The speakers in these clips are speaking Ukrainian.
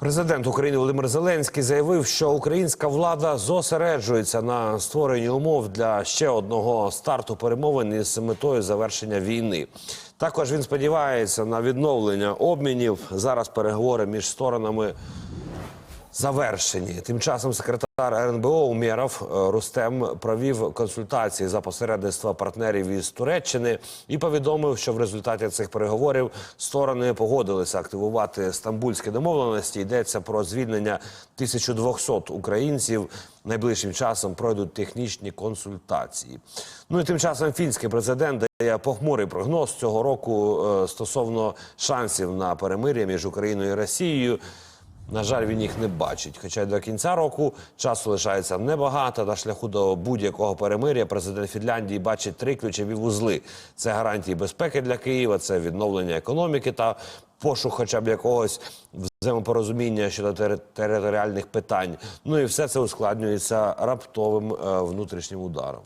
Президент України Володимир Зеленський заявив, що українська влада зосереджується на створенні умов для ще одного старту перемовин із метою завершення війни. Також він сподівається на відновлення обмінів. Зараз переговори між сторонами завершені. Тим часом секретар РНБО Умєров е, Рустем провів консультації за посередництва партнерів із Туреччини і повідомив, що в результаті цих переговорів сторони погодилися активувати стамбульські домовленості. Йдеться про звільнення 1200 українців. Найближчим часом пройдуть технічні консультації. Ну і тим часом фінський президент дає похмурий прогноз цього року е, стосовно шансів на перемир'я між Україною і Росією. На жаль, він їх не бачить. Хоча до кінця року часу лишається небагато. На шляху до будь-якого перемир'я президент Фінляндії бачить три ключові вузли: це гарантії безпеки для Києва, це відновлення економіки та пошук, хоча б якогось взаємопорозуміння щодо тери- територіальних питань. Ну і все це ускладнюється раптовим е, внутрішнім ударом.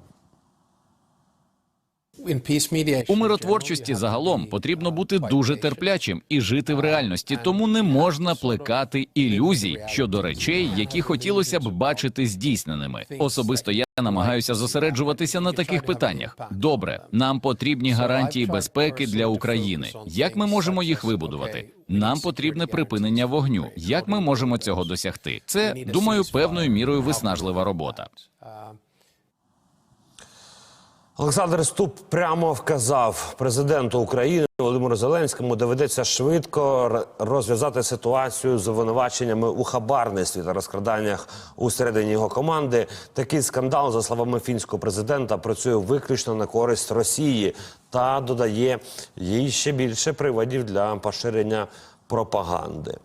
У миротворчості загалом потрібно бути дуже терплячим і жити в реальності, тому не можна плекати ілюзій щодо речей, які хотілося б бачити здійсненими. Особисто я намагаюся зосереджуватися на таких питаннях. Добре, нам потрібні гарантії безпеки для України. Як ми можемо їх вибудувати? Нам потрібне припинення вогню. Як ми можемо цього досягти? Це думаю певною мірою виснажлива робота. Олександр Ступ прямо вказав президенту України Володимиру Зеленському доведеться швидко розв'язати ситуацію з звинуваченнями у хабарництві та розкраданнях усередині його команди. Такий скандал, за словами фінського президента, працює виключно на користь Росії та додає їй ще більше приводів для поширення пропаганди.